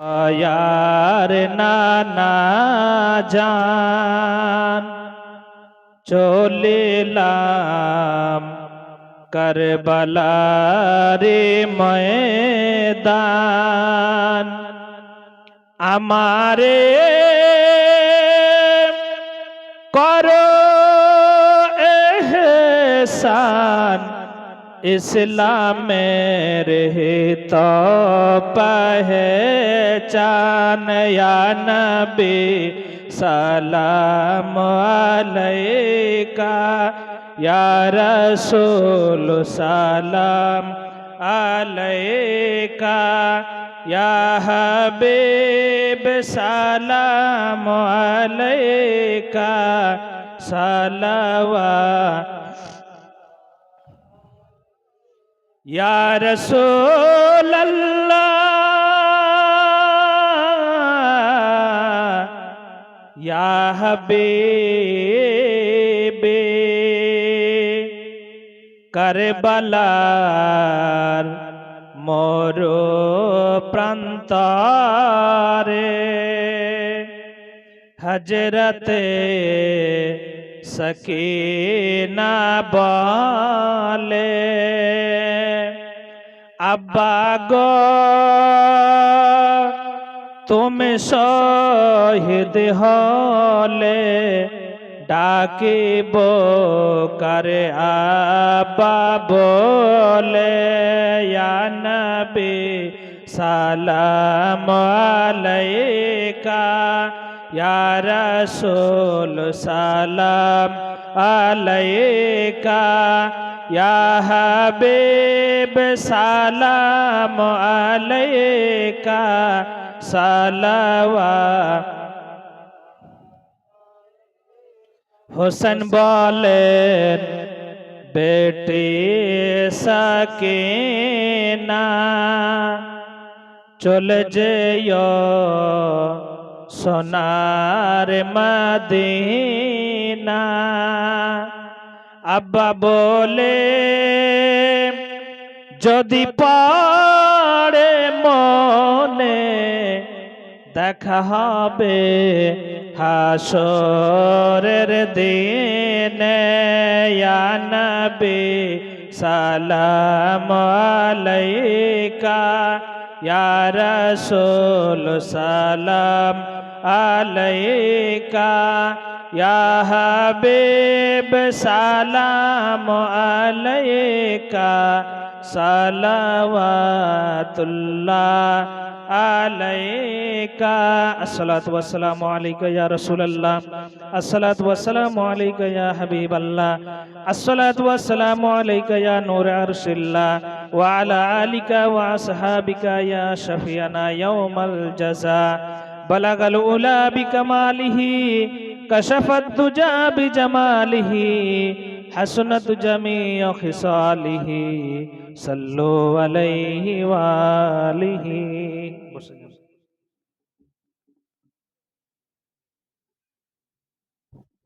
আয়ার নানা জান চলিলাম করবলারে ময়দান আমারে করো এহসান ইসলামের হিত পহচান ইয়া নবী সালাম রাসূল সালাম আলাইকা। ইয়া হাবিব সালাম আলাইকা। সালাওয়াত या रसूल अल्लाह या हबीबे করবালার মোর প্রান্তরে হজরতে সকিনা বলে আব্বা গো তুমি শহীদ হলে ডাকিব করে আব্বা বলে নবী সালাম আলাইকা। রাসূল সালাম আলাইকা ইয়া হাবিব সালাম আলাইকা সালাওয়া হোসেন বলেন বেটি সকিনা চলে যেও সোনার মদিনা। আব্বা বলে, যদি পারে মনে দেখা হবে হাসরের দিনে নবী সালাম আলাইকা, ইয়া রাসূল সালাম عليك. يا حبيب سلام عليك. صلوات الله عليك. الصلاة والسلام عليك يا رسول الله. الصلاة والسلام عليك يا حبيب الله. الصلاة والسلام عليك يا نور عرش الله. وعلى آلك وأصحابك يا شفيعنا يوم الجزاء. বালাগাল উলা বিকামালিহি কাশাফাত দুজা বিজামালিহি হাসনাত জামিউ খিসালিহি সাল্লু আলাইহি ওয়া আলিহি